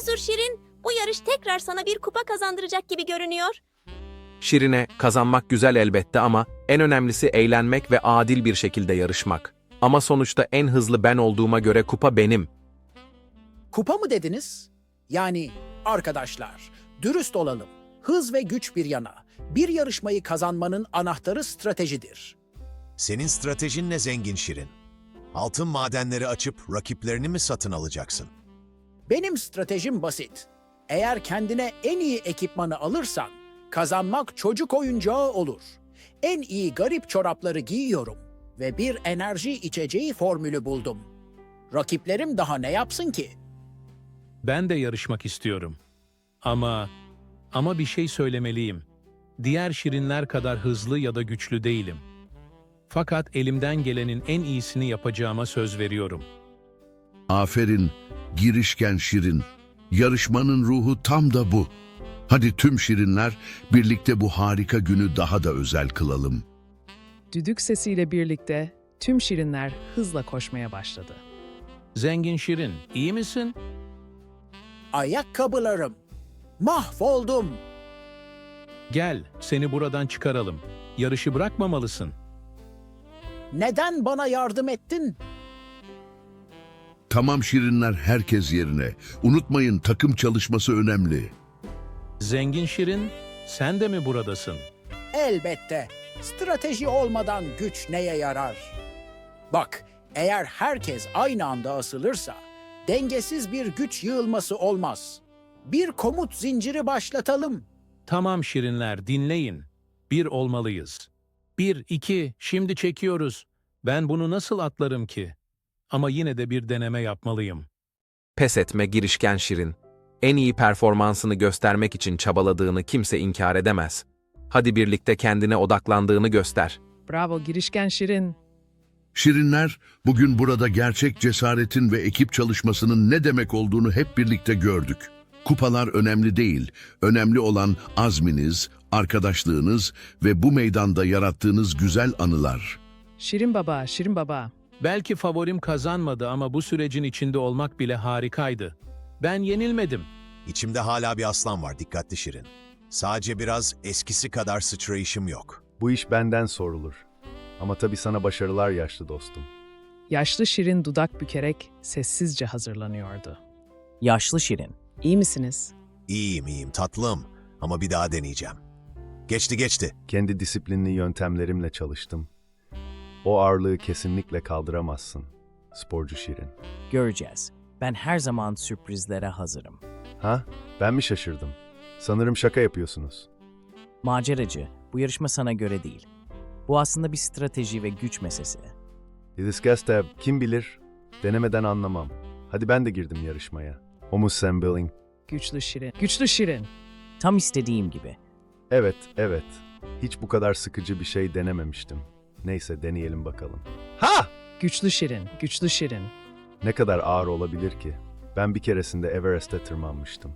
Cesur Şirin, bu yarış tekrar sana bir kupa kazandıracak gibi görünüyor. Şirine, kazanmak güzel elbette ama en önemlisi eğlenmek ve adil bir şekilde yarışmak. Ama sonuçta en hızlı ben olduğuma göre kupa benim. Kupa mı dediniz? Yani arkadaşlar, dürüst olalım. Hız ve güç bir yana. Bir yarışmayı kazanmanın anahtarı stratejidir. Senin stratejin ne zengin Şirin? Altın madenleri açıp rakiplerini mi satın alacaksın? Benim stratejim basit. Eğer kendine en iyi ekipmanı alırsan, kazanmak çocuk oyuncağı olur. En iyi garip çorapları giyiyorum ve bir enerji içeceği formülü buldum. Rakiplerim daha ne yapsın ki? Ben de yarışmak istiyorum. Ama ama bir şey söylemeliyim. Diğer şirinler kadar hızlı ya da güçlü değilim. Fakat elimden gelenin en iyisini yapacağıma söz veriyorum. Aferin, girişken şirin. Yarışmanın ruhu tam da bu. Hadi tüm şirinler birlikte bu harika günü daha da özel kılalım. Düdük sesiyle birlikte tüm şirinler hızla koşmaya başladı. Zengin Şirin, iyi misin? Ayakkabılarım. Mahvoldum. Gel, seni buradan çıkaralım. Yarışı bırakmamalısın. Neden bana yardım ettin? Tamam şirinler herkes yerine. Unutmayın takım çalışması önemli. Zengin Şirin, sen de mi buradasın? Elbette. Strateji olmadan güç neye yarar? Bak, eğer herkes aynı anda asılırsa dengesiz bir güç yığılması olmaz. Bir komut zinciri başlatalım. Tamam Şirinler, dinleyin. Bir olmalıyız. Bir, iki, şimdi çekiyoruz. Ben bunu nasıl atlarım ki? Ama yine de bir deneme yapmalıyım. Pes etme girişken Şirin. En iyi performansını göstermek için çabaladığını kimse inkar edemez. Hadi birlikte kendine odaklandığını göster. Bravo girişken şirin. Şirinler bugün burada gerçek cesaretin ve ekip çalışmasının ne demek olduğunu hep birlikte gördük. Kupalar önemli değil. Önemli olan azminiz, arkadaşlığınız ve bu meydanda yarattığınız güzel anılar. Şirin baba, şirin baba. Belki favorim kazanmadı ama bu sürecin içinde olmak bile harikaydı. Ben yenilmedim. İçimde hala bir aslan var dikkatli Şirin. Sadece biraz eskisi kadar sıçrayışım yok. Bu iş benden sorulur. Ama tabii sana başarılar yaşlı dostum. Yaşlı şirin dudak bükerek sessizce hazırlanıyordu. Yaşlı Şirin. İyi misiniz? İyiyim iyiyim tatlım ama bir daha deneyeceğim. Geçti geçti. Kendi disiplinli yöntemlerimle çalıştım. O ağırlığı kesinlikle kaldıramazsın. Sporcu Şirin. Göreceğiz. Ben her zaman sürprizlere hazırım. Ha? Ben mi şaşırdım? Sanırım şaka yapıyorsunuz. Maceracı, bu yarışma sana göre değil. Bu aslında bir strateji ve güç meselesi. Didiskeste kim bilir? Denemeden anlamam. Hadi ben de girdim yarışmaya. Homus Sembilling. Güçlü şirin. Güçlü şirin. Tam istediğim gibi. Evet, evet. Hiç bu kadar sıkıcı bir şey denememiştim. Neyse deneyelim bakalım. Ha! Güçlü şirin. Güçlü şirin. Ne kadar ağır olabilir ki? Ben bir keresinde Everest'e tırmanmıştım.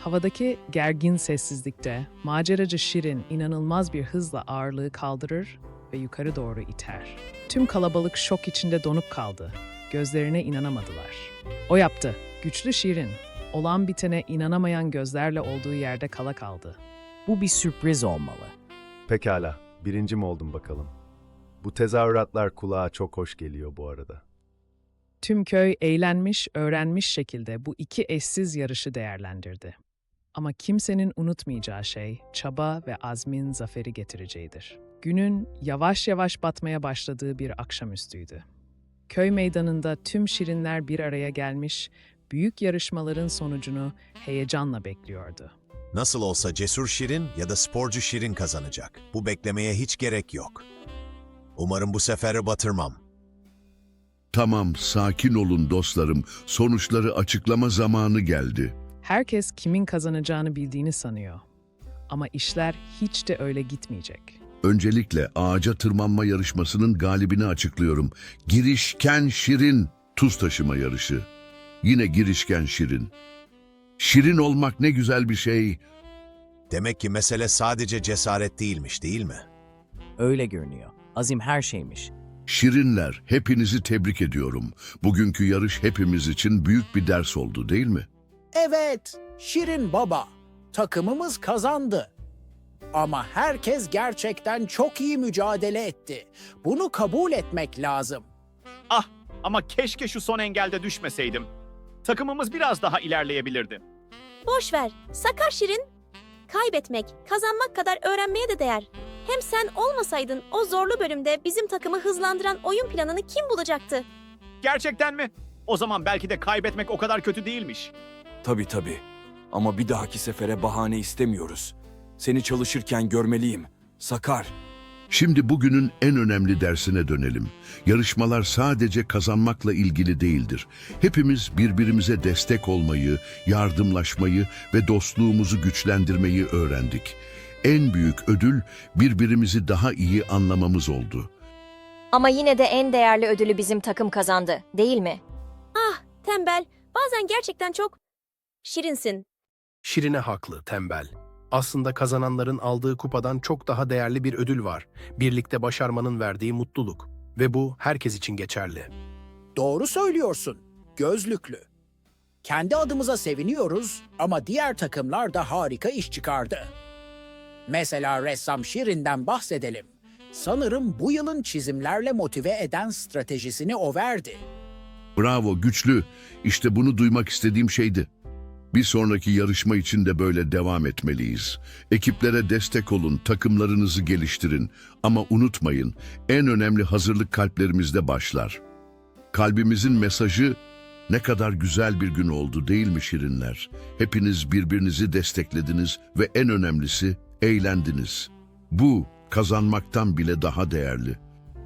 Havadaki gergin sessizlikte maceracı Şirin inanılmaz bir hızla ağırlığı kaldırır ve yukarı doğru iter. Tüm kalabalık şok içinde donup kaldı. Gözlerine inanamadılar. O yaptı. Güçlü Şirin. Olan bitene inanamayan gözlerle olduğu yerde kala kaldı. Bu bir sürpriz olmalı. Pekala, birinci mi oldum bakalım? Bu tezahüratlar kulağa çok hoş geliyor bu arada. Tüm köy eğlenmiş, öğrenmiş şekilde bu iki eşsiz yarışı değerlendirdi. Ama kimsenin unutmayacağı şey çaba ve azmin zaferi getireceğidir. Günün yavaş yavaş batmaya başladığı bir akşamüstüydü. Köy meydanında tüm şirinler bir araya gelmiş, büyük yarışmaların sonucunu heyecanla bekliyordu. Nasıl olsa cesur Şirin ya da sporcu Şirin kazanacak. Bu beklemeye hiç gerek yok. Umarım bu seferi batırmam. Tamam sakin olun dostlarım. Sonuçları açıklama zamanı geldi. Herkes kimin kazanacağını bildiğini sanıyor. Ama işler hiç de öyle gitmeyecek. Öncelikle ağaca tırmanma yarışmasının galibini açıklıyorum. Girişken Şirin tuz taşıma yarışı. Yine girişken Şirin. Şirin olmak ne güzel bir şey. Demek ki mesele sadece cesaret değilmiş değil mi? Öyle görünüyor. Azim her şeymiş. Şirinler, hepinizi tebrik ediyorum. Bugünkü yarış hepimiz için büyük bir ders oldu değil mi? Evet, Şirin Baba, takımımız kazandı. Ama herkes gerçekten çok iyi mücadele etti. Bunu kabul etmek lazım. Ah ama keşke şu son engelde düşmeseydim. Takımımız biraz daha ilerleyebilirdi. Boş ver. Sakar Şirin. Kaybetmek, kazanmak kadar öğrenmeye de değer. Hem sen olmasaydın o zorlu bölümde bizim takımı hızlandıran oyun planını kim bulacaktı? Gerçekten mi? O zaman belki de kaybetmek o kadar kötü değilmiş. Tabii tabii. Ama bir dahaki sefere bahane istemiyoruz. Seni çalışırken görmeliyim. Sakar. Şimdi bugünün en önemli dersine dönelim. Yarışmalar sadece kazanmakla ilgili değildir. Hepimiz birbirimize destek olmayı, yardımlaşmayı ve dostluğumuzu güçlendirmeyi öğrendik. En büyük ödül birbirimizi daha iyi anlamamız oldu. Ama yine de en değerli ödülü bizim takım kazandı, değil mi? Ah, tembel. Bazen gerçekten çok şirinsin. Şirine haklı, tembel. Aslında kazananların aldığı kupadan çok daha değerli bir ödül var. Birlikte başarmanın verdiği mutluluk. Ve bu herkes için geçerli. Doğru söylüyorsun, gözlüklü. Kendi adımıza seviniyoruz ama diğer takımlar da harika iş çıkardı. Mesela ressam Şirin'den bahsedelim. Sanırım bu yılın çizimlerle motive eden stratejisini o verdi. Bravo, güçlü. İşte bunu duymak istediğim şeydi. Bir sonraki yarışma için de böyle devam etmeliyiz. Ekiplere destek olun, takımlarınızı geliştirin. Ama unutmayın, en önemli hazırlık kalplerimizde başlar. Kalbimizin mesajı, ne kadar güzel bir gün oldu değil mi Şirinler? Hepiniz birbirinizi desteklediniz ve en önemlisi, eğlendiniz. Bu, kazanmaktan bile daha değerli.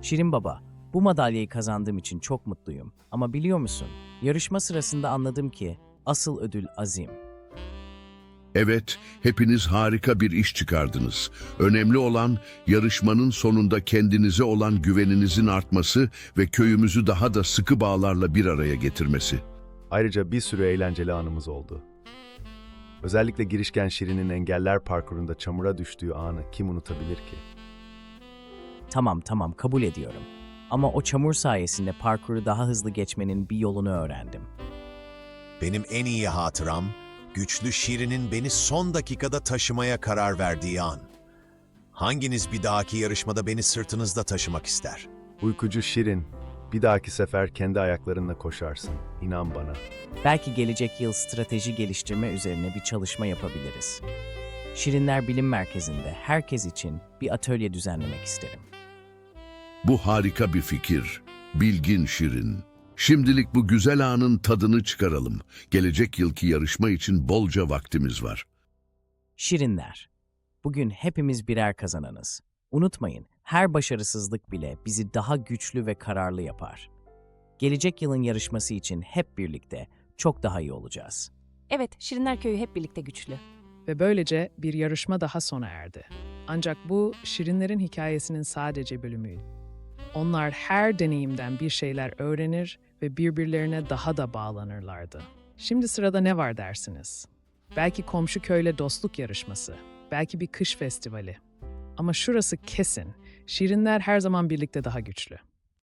Şirin Baba, bu madalyayı kazandığım için çok mutluyum. Ama biliyor musun, yarışma sırasında anladım ki asıl ödül azim. Evet, hepiniz harika bir iş çıkardınız. Önemli olan yarışmanın sonunda kendinize olan güveninizin artması ve köyümüzü daha da sıkı bağlarla bir araya getirmesi. Ayrıca bir sürü eğlenceli anımız oldu. Özellikle girişken Şirin'in engeller parkurunda çamura düştüğü anı kim unutabilir ki? Tamam tamam kabul ediyorum. Ama o çamur sayesinde parkuru daha hızlı geçmenin bir yolunu öğrendim. Benim en iyi hatıram, güçlü Şirin'in beni son dakikada taşımaya karar verdiği an. Hanginiz bir dahaki yarışmada beni sırtınızda taşımak ister? Uykucu Şirin, bir dahaki sefer kendi ayaklarınla koşarsın. İnan bana. Belki gelecek yıl strateji geliştirme üzerine bir çalışma yapabiliriz. Şirinler Bilim Merkezi'nde herkes için bir atölye düzenlemek isterim. Bu harika bir fikir. Bilgin Şirin. Şimdilik bu güzel anın tadını çıkaralım. Gelecek yılki yarışma için bolca vaktimiz var. Şirinler, bugün hepimiz birer kazananız. Unutmayın, her başarısızlık bile bizi daha güçlü ve kararlı yapar. Gelecek yılın yarışması için hep birlikte çok daha iyi olacağız. Evet, Şirinler Köyü hep birlikte güçlü. Ve böylece bir yarışma daha sona erdi. Ancak bu Şirinlerin hikayesinin sadece bölümüydü. Onlar her deneyimden bir şeyler öğrenir ve birbirlerine daha da bağlanırlardı. Şimdi sırada ne var dersiniz? Belki komşu köyle dostluk yarışması, belki bir kış festivali. Ama şurası kesin, Şirinler her zaman birlikte daha güçlü.